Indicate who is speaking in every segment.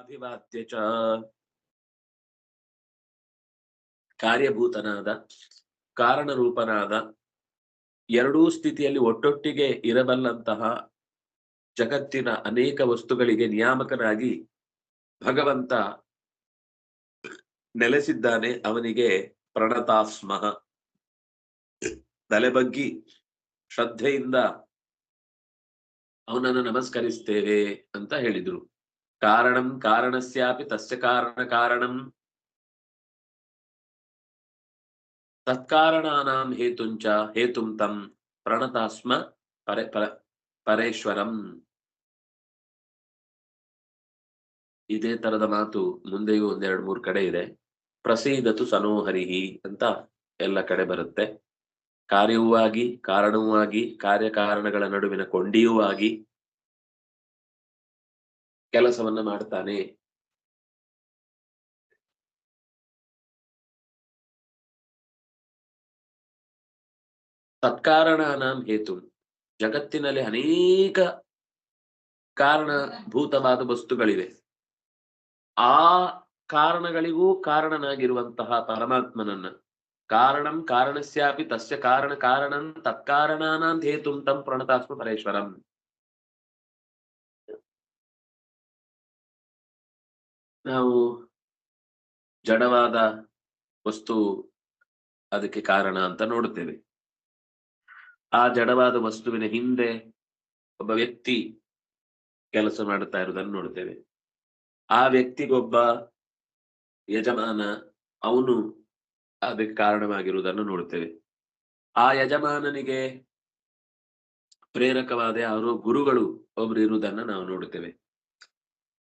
Speaker 1: ಅಭಿವಾದ್ಯ ಚ ಕಾರ್ಯಭೂತನಾದ, ಕಾರಣರೂಪನಾದ, ಎರಡೂ ಸ್ಥಿತಿಯಲ್ಲಿ ಒಟ್ಟೊಟ್ಟಿಗೆ ಇರಬಲ್ಲಂತಹ ಜಗತ್ತಿನ ಅನೇಕ ವಸ್ತುಗಳಿಗೆ ನಿಯಾಮಕನಾಗಿ ಭಗವಂತ ನೆಲೆಸಿದ್ದಾನೆ, ಅವನಿಗೆ ಪ್ರಣತಾಸ್ಮಃ ತಲೆಬಗ್ಗಿ ಶ್ರದ್ಧೆಯಿಂದ ಅವನನ್ನು ನಮಸ್ಕರಿಸ್ತೇವೆ ಅಂತ ಹೇಳಿದ್ರು. ಕಾರಣಂ ಕಾರಣಸ್ಯಾಪಿ ತಸ್ಯ ಕಾರಣ ಕಾರಣಂ ತತ್ಕಾರಣಾನಾಂ ಹೇತುಂಚ ಹೇತುಂ ತಂ ಪ್ರಣತಾಸ್ಮ ಪರೆ ಪರ ಪರೇಶ್ವರಂ ಇದೇ ತರದ ಮಾತು ಮುಂದೆಯೂ ಒಂದೆರಡು ಮೂರು ಕಡೆ ಇದೆ. ಪ್ರಸೀದತು ಸನೋಹರಿಹಿ ಅಂತ ಎಲ್ಲ ಕಡೆ ಬರುತ್ತೆ. ಕಾರ್ಯವೂ ಆಗಿ, ಕಾರಣವೂ ಆಗಿ, ಕಾರ್ಯಕಾರಣಗಳ ನಡುವಿನ ಕೊಂಡಿಯೂ ಆಗಿ ಕೆಲಸವನ್ನ ಮಾಡ್ತಾನೆ. ತತ್ಕಾರಣಾನಾಂ ಹೇತು. ಜಗತ್ತಿನಲ್ಲಿ ಅನೇಕ ಕಾರಣಭೂತವಾದ ವಸ್ತುಗಳಿವೆ. ಆ ಕಾರಣಗಳಿಗೂ ಕಾರಣನಾಗಿರುವಂತಹ ಪರಮಾತ್ಮನನ್ನ. ಕಾರಣಂ ಕಾರಣಸ್ಯಾಪಿ ತಸ್ಯ ಕಾರಣ ಕಾರಣಂ ತತ್ಕಾರಣಾನಾಂ ಹೇತುಂ ತಂ ಪ್ರಣತಾಸ್ಮ ಪರೇಶ್ವರಂ. ನಾವು ಜಡವಾದ ವಸ್ತು ಅದಕ್ಕೆ ಕಾರಣ ಅಂತ ನೋಡುತ್ತೇವೆ. ಆ ಜಡವಾದ ವಸ್ತುವಿನ ಹಿಂದೆ ಒಬ್ಬ ವ್ಯಕ್ತಿ ಕೆಲಸ ಮಾಡುತ್ತಾ ಇರುವುದನ್ನು ನೋಡುತ್ತೇವೆ. ಆ ವ್ಯಕ್ತಿಗೊಬ್ಬ ಯಜಮಾನ ಅವನು ಅದಕ್ಕೆ ಕಾರಣವಾಗಿರುವುದನ್ನು ನೋಡುತ್ತೇವೆ. ಆ ಯಜಮಾನನಿಗೆ ಪ್ರೇರಕವಾದ ಅವರು ಗುರುಗಳು ಒಬ್ರು ಇರುವುದನ್ನು ನಾವು ನೋಡುತ್ತೇವೆ.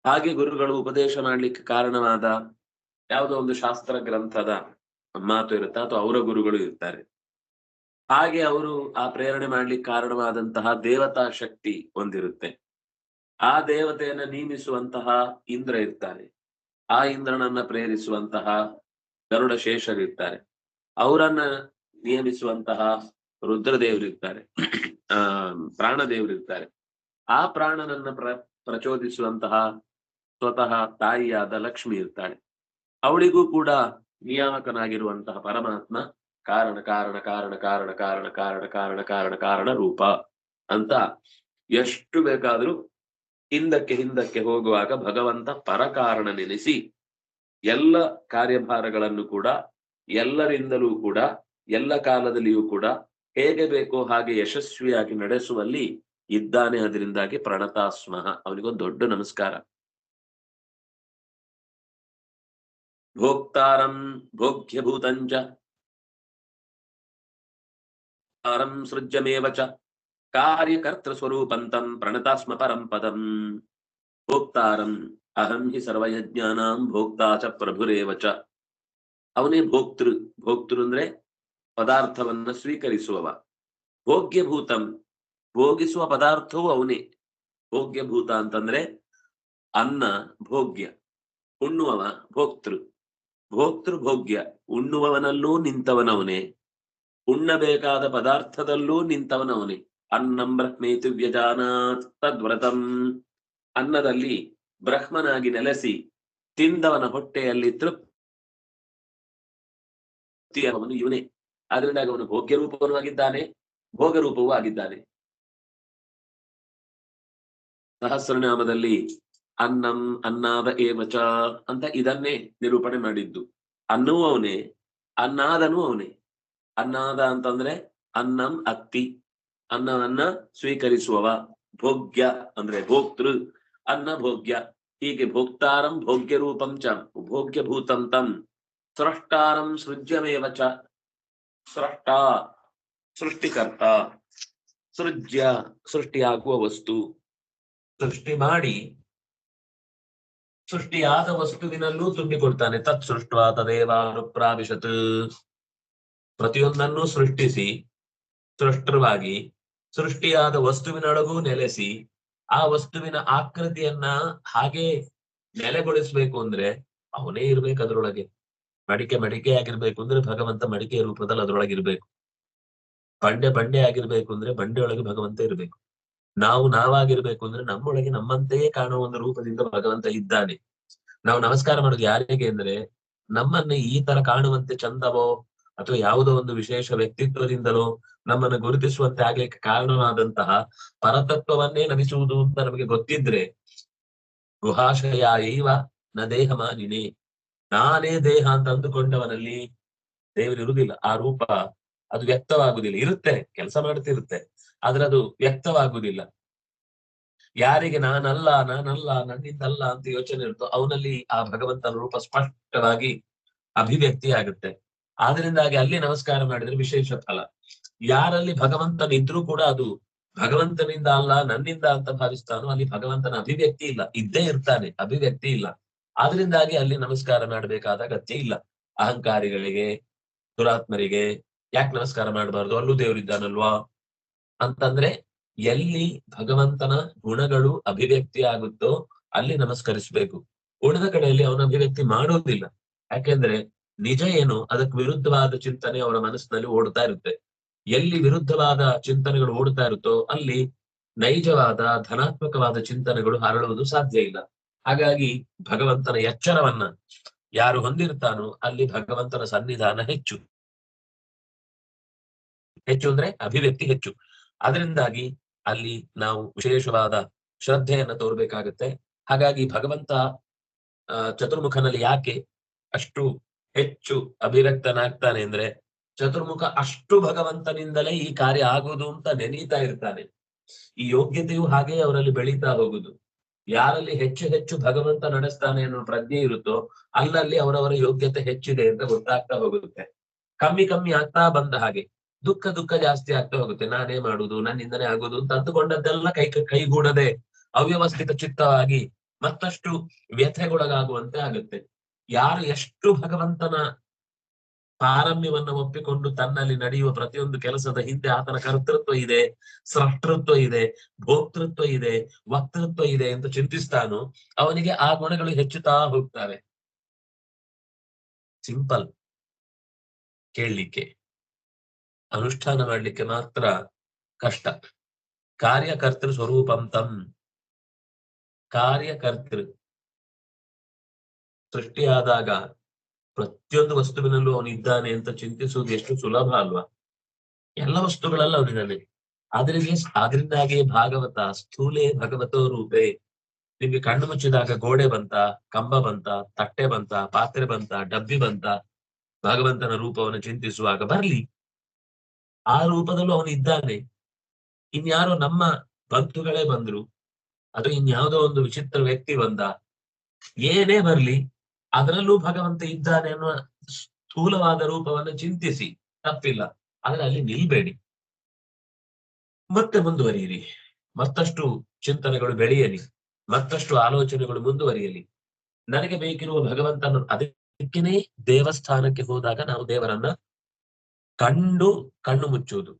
Speaker 1: ಹಾಗೆ ಗುರುಗಳು ಉಪದೇಶ ಮಾಡ್ಲಿಕ್ಕೆ ಕಾರಣವಾದ ಯಾವುದೋ ಒಂದು ಶಾಸ್ತ್ರ ಗ್ರಂಥದ ಮಾತು ಇರುತ್ತೆ, ಅಥವಾ ಅವರ ಗುರುಗಳು ಇರ್ತಾರೆ. ಹಾಗೆ ಅವರು ಆ ಪ್ರೇರಣೆ ಮಾಡ್ಲಿಕ್ಕೆ ಕಾರಣವಾದಂತಹ ದೇವತಾ ಶಕ್ತಿ ಒಂದಿರುತ್ತೆ ಆ ದೇವತೆಯನ್ನ ನೇಮಿಸುವಂತಹ ಇಂದ್ರ ಇರ್ತಾರೆ. ಆ ಇಂದ್ರನನ್ನ ಪ್ರೇರಿಸುವಂತಹ ಗರುಡ ಶೇಷರಿರ್ತಾರೆ ಅವರನ್ನ ನಿಯಮಿಸುವಂತಹ ರುದ್ರದೇವರಿರ್ತಾರೆ ಆ ಪ್ರಾಣದೇವರಿರ್ತಾರೆ ಆ ಪ್ರಾಣನನ್ನ ಪ್ರ ಪ್ರಚೋದಿಸುವಂತಹ ಸ್ವತಃ ತಾಯಿಯಾದ ಲಕ್ಷ್ಮಿ ಇರ್ತಾಳೆ. ಅವಳಿಗೂ ಕೂಡ ನಿಯಾಮಕನಾಗಿರುವಂತಹ ಪರಮಾತ್ಮ ಕಾರಣ ಕಾರಣ ಕಾರಣ ಕಾರಣ ಕಾರಣ ಕಾರಣ ಕಾರಣ ಕಾರಣ ಕಾರಣ ರೂಪ ಅಂತ ಎಷ್ಟು ಬೇಕಾದ್ರೂ ಹಿಂದಕ್ಕೆ ಹಿಂದಕ್ಕೆ ಹೋಗುವಾಗ ಭಗವಂತ ಪರಕಾರಣ ನೆನೆಸಿ ಎಲ್ಲ ಕಾರ್ಯಭಾರಗಳನ್ನು ಕೂಡ ಎಲ್ಲರಿಂದಲೂ ಕೂಡ ಎಲ್ಲ ಕಾಲದಲ್ಲಿಯೂ ಕೂಡ ಹೇಗೆ ಬೇಕೋ ಹಾಗೆ ಯಶಸ್ವಿಯಾಗಿ ನಡೆಸುವಲ್ಲಿ ಇದ್ದಾನೆ ಅದರಿಂದಾಗಿ ಪ್ರಣತಾಸ್ಮಃ ಅವನಿಗೊಂದು ದೊಡ್ಡ ನಮಸ್ಕಾರ. ಭೋಕ್ತಾರಂ ಭೋಗ್ಯಭೂತಂಚ ಕಾರಂ ಸೃಜ್ಯಮೇವ ಚ ಕಾರ್ಯಕರ್ತೃ ಸ್ವರೂಪಂತಂ ಪ್ರಣತಾಸ್ಮ ಪರಂ ಪದಂ ಭೋಕ್ತಾರಂ ಅಹಂ ಹಿ ಸರ್ವಯಜ್ಞಾನಾಂ ಭೋಕ್ತಾ ಚ ಪ್ರಭುರೇವ ಚ ಅವನೇ ಭೋಕ್ತೃ ಭೋಕ್ತೃ ಅಂದ್ರೆ ಪದಾರ್ಥವನ್ನ ಸ್ವೀಕರಿಸುವವ ಭೋಗ್ಯಭೂತಂ ಭೋಗಿಸುವ ಪದಾರ್ಥವು ಅವನೇ ಭೋಗ್ಯಭೂತ ಅಂತಂದ್ರೆ ಅನ್ನ ಭೋಗ್ಯ ಉಣ್ಣುವವ ಭೋಕ್ತೃ ಭೋಕ್ತೃ ಭೋಗ್ಯ ಉಣ್ಣುವವನಲ್ಲೂ ನಿಂತವನವನೇ, ಉಣ್ಣಬೇಕಾದ ಪದಾರ್ಥದಲ್ಲೂ ನಿಂತವನವನೇ. ಅನ್ನಂ ಬ್ರಹ್ಮೇತು ವ್ಯಜಾನಾತ್ ತದ್ವ್ರತಂ. ಅನ್ನದಲ್ಲಿ ಬ್ರಹ್ಮನಾಗಿ ನೆಲೆಸಿ ತಿಂದವನ ಹೊಟ್ಟೆಯಲ್ಲಿ ತೃಪ್ತಿ ಅವನು ಇವನೇ. ಅದರಿಂದಾಗಿ ಅವನು ಭೋಗ್ಯ ರೂಪವೂ ಆಗಿದ್ದಾನೆ ಭೋಗ ರೂಪವೂ ಆಗಿದ್ದಾನೆ. ಸಹಸ್ರನಾಮದಲ್ಲಿ ಅನ್ನಂ ಅನ್ನಾದ ಏಮಚ ಅಂತ ಇದನ್ನೇ ನಿರೂಪಣೆ ಮಾಡಿದ್ದು. ಅನ್ನವೂ ಅವನೇ, ಅನ್ನಾದನೂ ಅವನೇ. ಅನ್ನಾದ ಅಂತಂದ್ರೆ ಅನ್ನಂ ಅತ್ತಿ. ಅನ್ನವನ್ನ ಸ್ವೀಕರಿಸುವವ. ಭೋಗ್ಯ ಅಂದ್ರೆ ಭೋಕ್ತೃ. ಅನ್ನ ಭೋಗ್ಯ. ಹೀಗೆ ಭೋಕ್ತಾರಂ ಭೋಗ್ಯ ರೂಪಂ ಚ. ಭೋಗ್ಯ ಭೂತಂ ತಂ. ಸೃಷ್ಟಾರಂ ಸೃಜ್ಯಮೇವ ಚ. ಸೃಷ್ಟ, ಸೃಷ್ಟಿಕರ್ತ. ಸೃಜ್ಯ, ಸೃಷ್ಟಿಯಾಗುವ ವಸ್ತು. ಸೃಷ್ಟಿ ಮಾಡಿ ಸೃಷ್ಟಿಯಾದ ವಸ್ತುವಿನಲ್ಲೂ ತುಂಬಿಕೊಡ್ತಾನೆ ತತ್ ಸೃಷ್ಟ ತದೇವಾನುಪ್ರಾವಿಶತ್ ಪ್ರತಿಯೊಂದನ್ನು ಸೃಷ್ಟಿಸಿ, ಸೃಷ್ಟವಾಗಿ, ಸೃಷ್ಟಿಯಾದ ವಸ್ತುವಿನೊಳಗೂ ನೆಲೆಸಿ, ಆ ವಸ್ತುವಿನ ಆಕೃತಿಯನ್ನ ಹಾಗೆ ನೆಲೆಗೊಳಿಸ್ಬೇಕು ಅಂದ್ರೆ ಅವನೇ ಇರ್ಬೇಕು ಅದ್ರೊಳಗೆ. ಮಡಿಕೆ ಮಡಿಕೆ ಆಗಿರ್ಬೇಕು ಅಂದ್ರೆ ಭಗವಂತ ಮಡಿಕೆ ರೂಪದಲ್ಲಿ ಅದರೊಳಗೆ ಇರ್ಬೇಕು ಬಂಡೆ ಬಂಡೆ ಆಗಿರ್ಬೇಕು ಅಂದ್ರೆ ಬಂಡೆ ಒಳಗೆ ಭಗವಂತ ಇರ್ಬೇಕು. ನಾವು ನಾವಾಗಿರ್ಬೇಕು ಅಂದ್ರೆ ನಮ್ಮೊಳಗೆ ನಮ್ಮಂತೆಯೇ ಕಾಣುವ ಒಂದು ರೂಪದಿಂದ ಭಗವಂತ ಇದ್ದಾನೆ. ನಾವು ನಮಸ್ಕಾರ ಮಾಡೋದು ಯಾರಿಗೆ ಅಂದ್ರೆ ನಮ್ಮನ್ನ ಈ ತರ ಕಾಣುವಂತೆ ಚಂದವೋ ಅಥವಾ ಯಾವುದೋ ಒಂದು ವಿಶೇಷ ವ್ಯಕ್ತಿತ್ವದಿಂದಲೋ ನಮ್ಮನ್ನು ಗುರುತಿಸುವಂತೆ ಆಗ್ಲಿಕ್ಕೆ ಕಾರಣವಾದಂತಹ ಪರತತ್ವವನ್ನೇ ನಮಿಸುವುದು ಅಂತ ನಮಗೆ ಗೊತ್ತಿದ್ರೆ ಗುಹಾಶಯ ಇವ ನ ದೇಹ ಮಾನಿನಿ ನಾನೇ ದೇಹ ಅಂತ ಅಂದುಕೊಂಡವನಲ್ಲಿ ದೇವರಿರುವುದಿಲ್ಲ. ಆ ರೂಪ ಅದು ವ್ಯಕ್ತವಾಗುದಿಲ್ಲ ಇರುತ್ತೆ, ಕೆಲಸ ಮಾಡ್ತಿರುತ್ತೆ. ಆದ್ರೆ ಅದು ವ್ಯಕ್ತವಾಗುದಿಲ್ಲ ಯಾರಿಗೆ ನಾನಲ್ಲ ನಾನಲ್ಲ, ನನ್ನಿಂದಲ್ಲ ಅಂತ ಯೋಚನೆ ಇರುತ್ತೋ ಅವನಲ್ಲಿ ಆ ಭಗವಂತನ ರೂಪ ಸ್ಪಷ್ಟವಾಗಿ ಅಭಿವ್ಯಕ್ತಿ ಆಗುತ್ತೆ. ಆದ್ರಿಂದಾಗಿ ಅಲ್ಲಿ ನಮಸ್ಕಾರ ಮಾಡಿದ್ರೆ ವಿಶೇಷ ಫಲ ಯಾರಲ್ಲಿ ಭಗವಂತನಿದ್ರೂ ಕೂಡ ಅದು ಭಗವಂತನಿಂದ ಅಲ್ಲ, ನನ್ನಿಂದ ಅಂತ ಭಾವಿಸ್ತಾನೋ ಅಲ್ಲಿ ಭಗವಂತನ ಅಭಿವ್ಯಕ್ತಿ ಇಲ್ಲ. ಇದ್ದೇ ಇರ್ತಾನೆ, ಅಭಿವ್ಯಕ್ತಿ ಇಲ್ಲ. ಆದ್ರಿಂದಾಗಿ ಅಲ್ಲಿ ನಮಸ್ಕಾರ ಮಾಡಬೇಕಾದ ಅಗತ್ಯ ಇಲ್ಲ. ಅಹಂಕಾರಿಗಳಿಗೆ, ದುರಾತ್ಮರಿಗೆ ಯಾಕೆ ನಮಸ್ಕಾರ ಮಾಡಬಾರ್ದು? ಅಲ್ಲೂ ದೇವರಿದ್ದಾನಲ್ವಾ? ಅಂತಂದ್ರೆ ಎಲ್ಲಿ ಭಗವಂತನ ಗುಣಗಳು ಅಭಿವ್ಯಕ್ತಿ ಆಗುತ್ತೋ ಅಲ್ಲಿ ನಮಸ್ಕರಿಸ್ಬೇಕು. ಉಳಿದ ಕಡೆಯಲ್ಲಿ ಅವನ ಅಭಿವ್ಯಕ್ತಿ ಮಾಡುವುದಿಲ್ಲ ಯಾಕೆಂದ್ರೆ ನಿಜ ಏನು? ಅದಕ್ಕೆ ವಿರುದ್ಧವಾದ ಚಿಂತನೆ ಅವರ ಮನಸ್ಸಿನಲ್ಲಿ ಓಡ್ತಾ ಇರುತ್ತೆ. ಎಲ್ಲಿ ವಿರುದ್ಧವಾದ ಚಿಂತನೆಗಳು ಓಡ್ತಾ ಇರುತ್ತೋ ಅಲ್ಲಿ ನೈಜವಾದ, ಧನಾತ್ಮಕವಾದ ಚಿಂತನೆಗಳು ಹರಡುವುದು ಸಾಧ್ಯ ಇಲ್ಲ. ಹಾಗಾಗಿ ಭಗವಂತನ ಎಚ್ಚರವನ್ನ ಯಾರು ಹೊಂದಿರ್ತಾನೋ ಅಲ್ಲಿ ಭಗವಂತನ ಸನ್ನಿಧಾನ ಹೆಚ್ಚು. ಹೆಚ್ಚು ಅಂದ್ರೆ ಅಭಿವ್ಯಕ್ತಿ ಹೆಚ್ಚು. ಅದರಿಂದಾಗಿ ಅಲ್ಲಿ ನಾವು ವಿಶೇಷವಾದ ಶ್ರದ್ಧೆಯನ್ನು ತೋರ್ಬೇಕಾಗತ್ತೆ. ಹಾಗಾಗಿ ಭಗವಂತ ಚತುರ್ಮುಖನಲ್ಲಿ ಯಾಕೆ ಅಷ್ಟು ಹೆಚ್ಚು ಅಭಿವ್ಯಕ್ತನಾಗ್ತಾನೆ ಅಂದ್ರೆ ಚತುರ್ಮುಖ ಅಷ್ಟು ಭಗವಂತನಿಂದಲೇ ಈ ಕಾರ್ಯ ಆಗುವುದು ಅಂತ ನೆನೀತಾ ಇರ್ತಾನೆ. ಈ ಯೋಗ್ಯತೆಯು ಹಾಗೆ ಅವರಲ್ಲಿ ಬೆಳೀತಾ ಹೋಗುದು. ಯಾರಲ್ಲಿ ಹೆಚ್ಚು ಹೆಚ್ಚು ಭಗವಂತ ನಡೆಸ್ತಾನೆ ಅನ್ನೋ ಪ್ರಜ್ಞೆ ಇರುತ್ತೋ ಅಲ್ಲಲ್ಲಿ ಅವರವರ ಯೋಗ್ಯತೆ ಹೆಚ್ಚಿದೆ ಅಂತ ಗೊತ್ತಾಗ್ತಾ ಹೋಗುತ್ತೆ. ಕಮ್ಮಿ ಕಮ್ಮಿ ಆಗ್ತಾ ಬಂದ ಹಾಗೆ. ದುಃಖ ದುಃಖ ಜಾಸ್ತಿ ಆಗ್ತಾ ಹೋಗುತ್ತೆ. ನಾನೇ ಮಾಡುದು ನನ್ನಿಂದನೇ ಆಗುದು ಅಂತ ಅಂದುಕೊಂಡದ್ದೆಲ್ಲ ಕೈ ಕೈಗೂಡದೆ ಅವ್ಯವಸ್ಥಿತ ಚಿತ್ತವಾಗಿ ಮತ್ತಷ್ಟು ವ್ಯಥೆಗೊಳಗಾಗುವಂತೆ ಆಗುತ್ತೆ. ಯಾರು ಎಷ್ಟು ಭಗವಂತನ ಪಾರಮ್ಯವನ್ನ ಒಪ್ಪಿಕೊಂಡು ತನ್ನಲ್ಲಿ ನಡೆಯುವ ಪ್ರತಿಯೊಂದು ಕೆಲಸದ ಹಿಂದೆ ಆತನ ಕರ್ತೃತ್ವ ಇದೆ, ಸೃಷ್ಟೃತ್ವ ಇದೆ, ಭೋಕ್ತೃತ್ವ ಇದೆ, ವಕ್ತೃತ್ವ ಇದೆ ಅಂತ ಚಿಂತಿಸ್ತಾನೋ ಅವನಿಗೆ ಆ ಗುಣಗಳು ಹೆಚ್ಚುತ್ತಾ ಹೋಗ್ತವೆ. ಸಿಂಪಲ್ ಕೇಳಲಿಕ್ಕೆ. ಅನುಷ್ಠಾನ ಮಾಡ್ಲಿಕ್ಕೆ ಮಾತ್ರ ಕಷ್ಟ. ಕಾರ್ಯಕರ್ತೃ ಸ್ವರೂಪಂ ತಂ. ಕಾರ್ಯಕರ್ತೃ ಸೃಷ್ಟಿಯಾದಾಗ ಪ್ರತಿಯೊಂದು ವಸ್ತುವಿನಲ್ಲೂ ಅವನಿದ್ದಾನೆ ಅಂತ ಚಿಂತಿಸುವುದು ಎಷ್ಟು ಸುಲಭ ಅಲ್ವಾ? ಎಲ್ಲ ವಸ್ತುಗಳಲ್ಲ ಅವನಿದ್ದಾನೆ ಆದ್ರೆ ಆದ್ರಿಂದಾಗಿ ಭಾಗವತ, ಸ್ಥೂಲೆ ಭಗವತೋ ರೂಪೇ. ನಿಮ್ಗೆ ಕಣ್ಣು ಮುಚ್ಚಿದಾಗ ಗೋಡೆ ಬಂತ, ಕಂಬ ಬಂತ, ತಟ್ಟೆ ಬಂತ, ಪಾತ್ರೆ ಬಂತ, ಡಬ್ಬಿ ಬಂತ, ಭಗವಂತನ ರೂಪವನ್ನು ಚಿಂತಿಸುವಾಗ ಬರ್ಲಿ. ಆ ರೂಪದಲ್ಲೂ ಅವನು ಇದ್ದಾನೆ. ಇನ್ಯಾರೋ ನಮ್ಮ ಭಕ್ತುಗಳೇ ಬಂದ್ರು, ಅದು ಇನ್ಯಾವುದೋ ಒಂದು ವಿಚಿತ್ರ ವ್ಯಕ್ತಿ ಬಂದ, ಏನೇ ಬರ್ಲಿ ಅದರಲ್ಲೂ ಭಗವಂತ ಇದ್ದಾನೆ ಅನ್ನುವ ಸ್ಥೂಲವಾದ ರೂಪವನ್ನು ಚಿಂತಿಸಿ, ತಪ್ಪಿಲ್ಲ. ಆದ್ರೆ ಅಲ್ಲಿ ನಿಲ್ಬೇಡಿ. ಮತ್ತೆ ಮುಂದುವರಿಯಿರಿ. ಮತ್ತಷ್ಟು ಚಿಂತನೆಗಳು ಬೆಳೆಯಲಿ. ಮತ್ತಷ್ಟು ಆಲೋಚನೆಗಳು ಮುಂದುವರಿಯಲಿ. ನನಗೆ ಬೇಕಿರುವ ಭಗವಂತನ ಅದಕ್ಕೇನೆ ದೇವಸ್ಥಾನಕ್ಕೆ ಹೋದಾಗ ನಾವು ದೇವರನ್ನ ಕಂಡು ಕಣ್ಣು ಮುಚ್ಚುವುದು.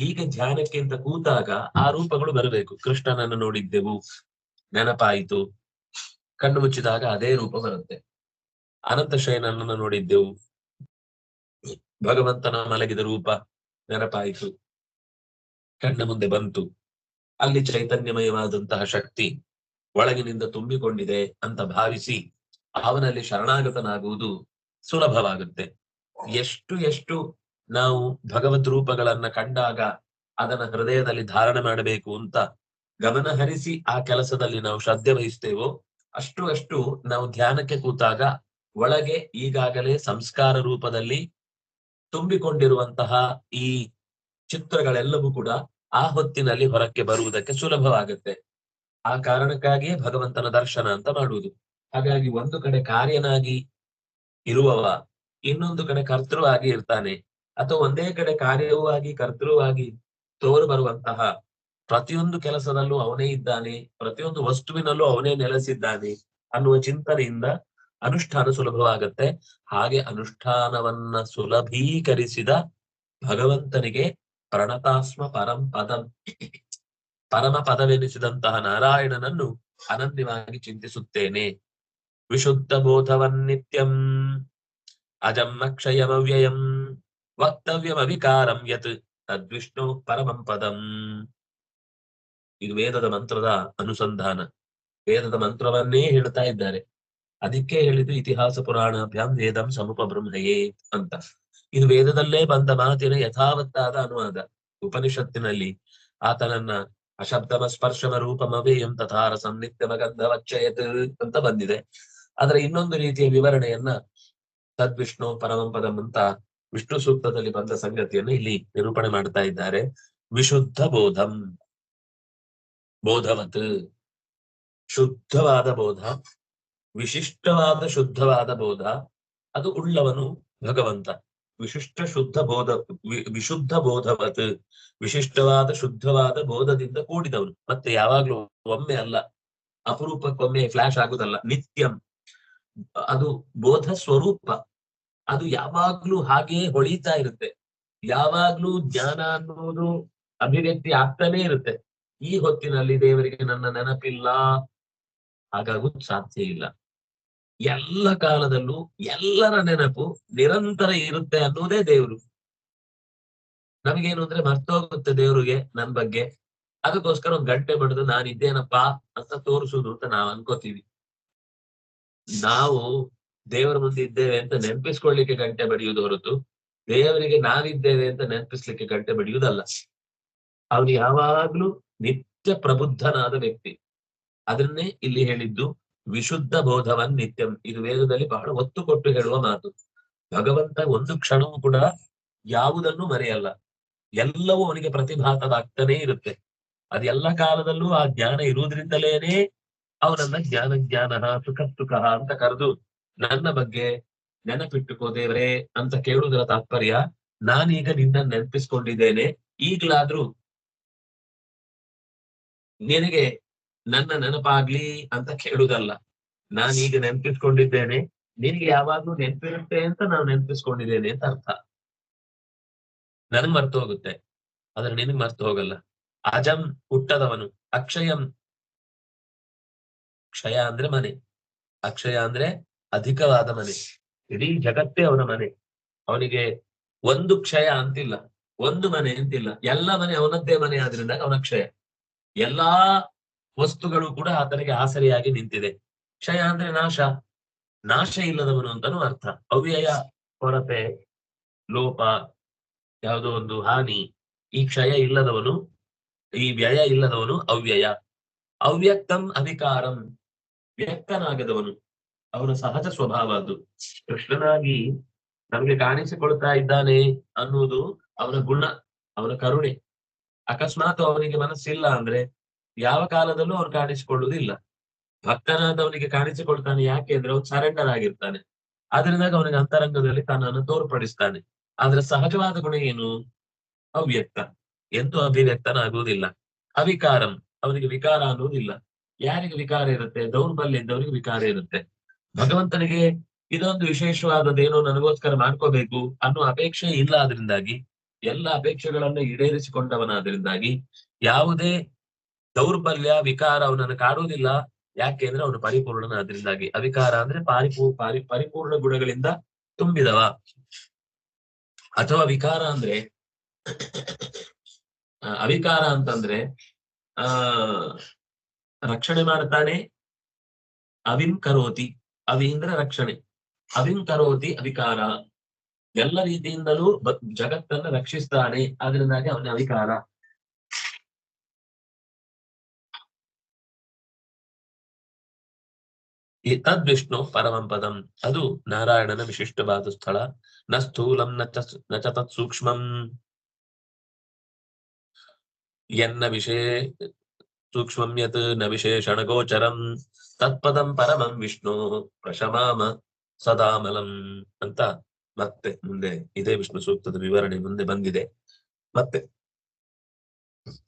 Speaker 1: ಈಗ ಧ್ಯಾನಕ್ಕೆ ಅಂತ ಕೂತಾಗ ಆ ರೂಪಗಳು ಬರಬೇಕು. ಕೃಷ್ಣನನ್ನು ನೋಡಿದ್ದೆವು, ನೆನಪಾಯಿತು. ಕಣ್ಣು ಮುಚ್ಚಿದಾಗ ಅದೇ ರೂಪ ಬರುತ್ತೆ. ಅನಂತ ಶಯನನ್ನು ನೋಡಿದ್ದೆವು. ಭಗವಂತನ ಮಲಗಿದ ರೂಪ ನೆನಪಾಯಿತು. ಕಣ್ಣ ಮುಂದೆ ಬಂತು. ಅಲ್ಲಿ ಚೈತನ್ಯಮಯವಾದಂತಹ ಶಕ್ತಿ ಒಳಗಿನಿಂದ ತುಂಬಿಕೊಂಡಿದೆ ಅಂತ ಭಾವಿಸಿ ಅವನಲ್ಲಿ ಶರಣಾಗತನಾಗುವುದು ಸುಲಭವಾಗುತ್ತೆ. ಎಷ್ಟು ಎಷ್ಟು ನಾವು ಭಗವದ್ ರೂಪಗಳನ್ನ ಕಂಡಾಗ ಅದನ್ನ ಹೃದಯದಲ್ಲಿ ಧಾರಣೆ ಮಾಡಬೇಕು ಅಂತ ಗಮನ ಹರಿಸಿ ಆ ಕೆಲಸದಲ್ಲಿ ನಾವು ಶ್ರದ್ಧೆ ವಹಿಸ್ತೇವೋ, ಅಷ್ಟು ಅಷ್ಟು ನಾವು ಧ್ಯಾನಕ್ಕೆ ಕೂತಾಗ ಒಳಗೆ ಈಗಾಗಲೇ ಸಂಸ್ಕಾರ ರೂಪದಲ್ಲಿ ತುಂಬಿಕೊಂಡಿರುವಂತಹ ಈ ಚಿತ್ರಗಳೆಲ್ಲವೂ ಕೂಡ ಆ ಹೊತ್ತಿನಲ್ಲಿ ಹೊರಕ್ಕೆ ಬರುವುದಕ್ಕೆ ಸುಲಭವಾಗುತ್ತೆ. ಆ ಕಾರಣಕ್ಕಾಗಿಯೇ ಭಗವಂತನ ದರ್ಶನ ಅಂತ ಮಾಡುವುದು. ಹಾಗಾಗಿ ಒಂದು ಕಡೆ ಕಾರ್ಯನಾಗಿ ಇರುವವ ಇನ್ನೊಂದು ಕಡೆ ಕರ್ತೃವಾಗಿ ಇರ್ತಾನೆ. ಅಥವಾ ಒಂದೇ ಕಡೆ ಕಾರ್ಯವೂ ಆಗಿ ಕರ್ತೃವಾಗಿ ತೋರು ಬರುವಂತಹ ಪ್ರತಿಯೊಂದು ಕೆಲಸದಲ್ಲೂ ಅವನೇ ಇದ್ದಾನೆ, ಪ್ರತಿಯೊಂದು ವಸ್ತುವಿನಲ್ಲೂ ಅವನೇ ನೆಲೆಸಿದ್ದಾನೆ ಅನ್ನುವ ಚಿಂತನೆಯಿಂದ ಅನುಷ್ಠಾನ ಸುಲಭವಾಗತ್ತೆ. ಹಾಗೆ ಅನುಷ್ಠಾನವನ್ನ ಸುಲಭೀಕರಿಸಿದ ಭಗವಂತನಿಗೆ ಪ್ರಣತಾಸ್ಮ ಪರಂ ಪದಂ, ಪರಮ ಪದವೆನಿಸಿದಂತಹ ನಾರಾಯಣನನ್ನು ಅನನ್ಯವಾಗಿ ಚಿಂತಿಸುತ್ತೇನೆ. ವಿಶುದ್ಧ ಬೋಧವನ್ನಿತ್ಯಂ, ಅಜಂ ಅಕ್ಷಯಮವ್ಯಯಂ ವಕ್ತವ್ಯಮವಿಕಾರಂ ಯತ್ ತದ್ವಿಷ್ಣು ಪರಮಂ ಪದಂ. ಇದು ವೇದದ ಮಂತ್ರದ ಅನುಸಂಧಾನ. ವೇದದ ಮಂತ್ರವನ್ನೇ ಹೇಳ್ತಾ ಇದ್ದಾರೆ. ಅದಕ್ಕೆ ಹೇಳಿದ್ದು ಇತಿಹಾಸ ಪುರಾಣಾಭ್ಯಾಂ ವೇದಂ ಸಮುಪಬ್ರಹ್ಮಯೇ ಅಂತ. ಇದು ವೇದದಲ್ಲೇ ಬಂದ ಮಾತಿನ ಯಥಾವತ್ತಾದ ಅನುವಾದ. ಉಪನಿಷತ್ತಿನಲ್ಲಿ ಆತನನ್ನ ಅಶಬ್ದಮ ಸ್ಪರ್ಶಮ ರೂಪಮವೇಯಂ ತಥಾರ ಸಂನಿತ್ಯಮ ಗಂಧವಚ್ಚಯತ್ ಅಂತ ಬಂದಿದೆ. ಅದರ ಇನ್ನೊಂದು ರೀತಿಯ ವಿವರಣೆಯನ್ನ ತದ್ವಿಷ್ಣು ಪರಮಂ ಪದಂ ಅಂತ ವಿಷ್ಣು ಸೂಕ್ತದಲ್ಲಿ ಬಂದ ಸಂಗತಿಯನ್ನು ಇಲ್ಲಿ ನಿರೂಪಣೆ ಮಾಡ್ತಾ ಇದ್ದಾರೆ. ವಿಶುದ್ಧ ಬೋಧಂ. ಬೋಧವತ್. ಶುದ್ಧವಾದ ಬೋಧ. ವಿಶಿಷ್ಟವಾದ ಶುದ್ಧವಾದ ಬೋಧ. ಅದು ಉಳ್ಳವನು ಭಗವಂತ. ವಿಶಿಷ್ಟ ಶುದ್ಧ ಬೋಧ ವಿಶುದ್ಧ ಬೋಧವತ್. ವಿಶಿಷ್ಟವಾದ ಶುದ್ಧವಾದ ಬೋಧದಿಂದ ಕೂಡಿದವನು. ಮತ್ತೆ ಯಾವಾಗ್ಲೂ ಒಮ್ಮೆ ಅಲ್ಲ, ಅಪರೂಪಕ್ಕೊಮ್ಮೆ ಫ್ಲಾಶ್ ಆಗುದಲ್ಲ, ನಿತ್ಯಂ. ಅದು ಬೋಧ ಸ್ವರೂಪ ಅದು ಯಾವಾಗ್ಲೂ ಹಾಗೆ ಹೊಳಿತಾ ಇರುತ್ತೆ. ಯಾವಾಗ್ಲೂ ಜ್ಞಾನ ಅನ್ನೋದು ಅಭಿವ್ಯಕ್ತಿ ಆಗ್ತಾನೆ ಇರುತ್ತೆ. ಈ ಹೊತ್ತಿನಲ್ಲಿ ದೇವರಿಗೆ ನನ್ನ ನೆನಪಿಲ್ಲ. ಹಾಗಾಗೂ ಸಾಧ್ಯ ಇಲ್ಲ. ಎಲ್ಲ ಕಾಲದಲ್ಲೂ ಎಲ್ಲರ ನೆನಪು ನಿರಂತರ ಇರುತ್ತೆ ಅನ್ನೋದೇ ದೇವರು. ನಮಗೇನು ಅಂದ್ರೆ ಮರ್ತೋಗುತ್ತೆ ದೇವರಿಗೆ ನನ್ ಬಗ್ಗೆ. ಅದಕ್ಕೋಸ್ಕರ ಒಂದ್ ಗಂಟೆ ಬಡಿದು ನಾನಿದ್ದೇನಪ್ಪಾ ಅಂತ ತೋರಿಸುದು ಅಂತ ನಾವ್ ಅನ್ಕೋತೀವಿ. ನಾವು ದೇವರ ಮುಂದೆ ಇದ್ದೇವೆ ಅಂತ ನೆನಪಿಸ್ಕೊಳ್ಳಿಕ್ಕೆ ಗಂಟೆ ಬಡಿಯುವುದು ಹೊರತು ದೇವರಿಗೆ ನಾವಿದ್ದೇವೆ ಅಂತ ನೆನಪಿಸ್ಲಿಕ್ಕೆ ಗಂಟೆ ಬಡಿಯುವುದಲ್ಲ. ಅವನು ಯಾವಾಗ್ಲೂ ನಿತ್ಯ ಪ್ರಬುದ್ಧನಾದ ವ್ಯಕ್ತಿ. ಅದನ್ನೇ ಇಲ್ಲಿ ಹೇಳಿದ್ದು ವಿಶುದ್ಧ ಬೋಧವನ್ ನಿತ್ಯಂ. ಇದು ವೇದದಲ್ಲಿ ಬಹಳ ಒತ್ತು ಕೊಟ್ಟು ಹೇಳುವ ಮಾತು. ಭಗವಂತ ಒಂದು ಕ್ಷಣವೂ ಕೂಡ ಯಾವುದನ್ನು ಮರೆಯಲ್ಲ. ಎಲ್ಲವೂ ಅವನಿಗೆ ಪ್ರತಿಭಾತವಾಗ್ತಾನೇ ಇರುತ್ತೆ. ಅದೆಲ್ಲ ಕಾಲದಲ್ಲೂ ಆ ಜ್ಞಾನ ಇರುವುದರಿಂದಲೇನೆ ಅವನನ್ನ ಜ್ಞಾನ ಜ್ಞಾನ ಸುಖ ಸುಖ ಅಂತ ಕರೆದು ನನ್ನ ಬಗ್ಗೆ ನೆನಪಿಟ್ಟುಕೋ ದೇವರೇ ಅಂತ ಕೇಳುವುದರ ತಾತ್ಪರ್ಯ ನಾನೀಗ ನಿನ್ನ ನೆನಪಿಸ್ಕೊಂಡಿದ್ದೇನೆ. ಈಗಲಾದ್ರೂ ನಿನಗೆ ನನ್ನ ನೆನಪಾಗ್ಲಿ ಅಂತ ಕೇಳುದಲ್ಲ ನಾನೀಗ ನೆನಪಿಸ್ಕೊಂಡಿದ್ದೇನೆ. ನಿನಗೆ ಯಾವಾಗ್ಲೂ ನೆನಪಿರುತ್ತೆ ಅಂತ ನಾನು ನೆನಪಿಸ್ಕೊಂಡಿದ್ದೇನೆ ಅಂತ ಅರ್ಥ. ನನಗ್ ಮರ್ತು ಹೋಗುತ್ತೆ. ಆದ್ರೆ ನಿನಗ್ ಮರ್ತು ಹೋಗಲ್ಲ. ಅಜಂ ಹುಟ್ಟದವನು. ಅಕ್ಷಯಂ ಕ್ಷಯ ಅಂದ್ರೆ ಮನೆ. ಅಕ್ಷಯ ಅಂದ್ರೆ ಅಧಿಕವಾದ ಮನೆ. ಇಡೀ ಜಗತ್ತೇ ಅವನ ಮನೆ. ಅವನಿಗೆ ಒಂದು ಕ್ಷಯ ಅಂತಿಲ್ಲ. ಒಂದು ಮನೆ ಅಂತಿಲ್ಲ. ಎಲ್ಲ ಮನೆ ಅವನದ್ದೇ ಮನೆ ಆದ್ರಿಂದ ಅವನ ಕ್ಷಯ. ಎಲ್ಲಾ ವಸ್ತುಗಳು ಕೂಡ ಆತನಿಗೆ ಆಸರೆಯಾಗಿ ನಿಂತಿದೆ. ಕ್ಷಯ ಅಂದ್ರೆ ನಾಶ. ನಾಶ ಇಲ್ಲದವನು ಅಂತಾನು ಅರ್ಥ. ಅವ್ಯಯ, ಕೊರತೆ, ಲೋಪ, ಯಾವುದೋ ಒಂದು ಹಾನಿ, ಈ ಕ್ಷಯ ಇಲ್ಲದವನು, ಈ ವ್ಯಯ ಇಲ್ಲದವನು ಅವ್ಯಯ. ಅವ್ಯಕ್ತಂ ಅಧಿಕಾರಂ. ವ್ಯಕ್ತನಾಗದವನು. ಅವನ ಸಹಜ ಸ್ವಭಾವ ಅದು ಕೃಷ್ಣನಾಗಿ ನಮಗೆ ಕಾಣಿಸಿಕೊಳ್ತಾ ಇದ್ದಾನೆ ಅನ್ನುವುದು ಅವನ ಗುಣ, ಅವನ ಕರುಣೆ. ಅಕಸ್ಮಾತ್ ಅವನಿಗೆ ಮನಸ್ಸಿಲ್ಲ ಅಂದ್ರೆ ಯಾವ ಕಾಲದಲ್ಲೂ ಅವನು ಕಾಣಿಸಿಕೊಳ್ಳುವುದಿಲ್ಲ. ಭಕ್ತನಾದವನಿಗೆ ಕಾಣಿಸಿಕೊಳ್ತಾನೆ ಯಾಕೆ ಅಂದ್ರೆ ಅವನು ಸರೆಂಡರ್ ಆಗಿರ್ತಾನೆ ಅದರಿಂದ ಅವನಿಗೆ ಅಂತರಂಗದಲ್ಲಿ ತನ್ನನ್ನು ತೋರ್ಪಡಿಸ್ತಾನೆ. ಆದ್ರೆ ಸಹಜವಾದ ಗುಣ ಏನು? ಅವ್ಯಕ್ತ. ಎಂದೂ ಅಭಿವ್ಯಕ್ತನಾಗುವುದಿಲ್ಲ. ಅವಿಕಾರಂ. ಅವನಿಗೆ ವಿಕಾರ ಅನ್ನುವುದಿಲ್ಲ. ಯಾರಿಗೆ ವಿಕಾರ ಇರುತ್ತೆ? ದೌರ್ಬಲ್ಯ ಇದ್ದವರಿಗೆ ವಿಕಾರ ಇರುತ್ತೆ. ಭಗವಂತನಿಗೆ ಇದೊಂದು ವಿಶೇಷವಾದದ್ದೇನೋ ನನಗೋಸ್ಕರ ಮಾಡ್ಕೋಬೇಕು ಅನ್ನೋ ಅಪೇಕ್ಷೆ ಇಲ್ಲ ಅದರಿಂದಾಗಿ ಎಲ್ಲ ಅಪೇಕ್ಷೆಗಳನ್ನು ಈಡೇರಿಸಿಕೊಂಡವನಾದ್ರಿಂದಾಗಿ ಯಾವುದೇ ದೌರ್ಬಲ್ಯ, ವಿಕಾರ ಅವನನ್ನು ಕಾಡುವುದಿಲ್ಲ. ಯಾಕೆ ಅಂದ್ರೆ ಅವನು ಪರಿಪೂರ್ಣನಾದ್ರಿಂದಾಗಿ. ಅವಿಕಾರ ಅಂದ್ರೆ ಪಾರಿಪೂ, ಪಾರಿ, ಪರಿಪೂರ್ಣ ಗುಣಗಳಿಂದ ತುಂಬಿದವ. ಅಥವಾ ವಿಕಾರ ಅಂದ್ರೆ ಅವಿಕಾರ ಅಂತಂದ್ರೆ, ಆ, ರಕ್ಷಣೆ ಮಾಡ್ತಾನೆ, ಅವಿಂ ಕರೋತಿ. ಅವಿ ಅಂದ್ರೆ ರಕ್ಷಣೆ. ಅವಿಂ ಕರೋತಿ ಅವಿಕಾರ ಎಲ್ಲ ರೀತಿಯಿಂದಲೂ ಜಗತ್ತನ್ನ ರಕ್ಷಿಸ್ತಾನೆ. ಅದರಿಂದಾಗಿ ಅವನ ಅವಿಕಾರ ಈ ತದ್ವಿಷ್ಣು ಪರಮಂ ಪದಂ. ಅದು ನಾರಾಯಣನ ವಿಶಿಷ್ಟವಾದ ಸ್ಥಳ. ನ ಸ್ಥೂಲಂ ನ ಚ ತತ್ ಸೂಕ್ಷ್ಮಂ. ಎನ್ನ ವಿಷಯ ಸೂಕ್ಷ್ಮಂ ಯತ್ನ ವಿಶೇಷಣ ಗೋಚರಂ ತತ್ಪದಂ ಪರಮಂ ವಿಷ್ಣು, ಪ್ರಶಮಾಮ ಸದಾಮಲಂ ಅಂತ ಮತ್ತೆ ಮುಂದೆ ಇದೇ ವಿಷ್ಣು ಸೂಕ್ತದ ವಿವರಣೆ ಮುಂದೆ ಬಂದಿದೆ. ಮತ್ತೆ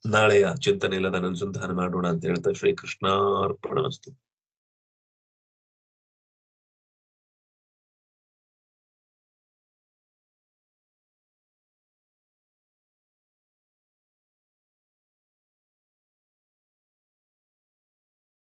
Speaker 1: ನಾಳೆಯ ಚಿಂತನೆ ಇಲ್ಲದ ಅನುಸಂಧಾನ ಮಾಡೋಣ ಅಂತ ಹೇಳ್ತಾ ಶ್ರೀಕೃಷ್ಣಾರ್ಪಣ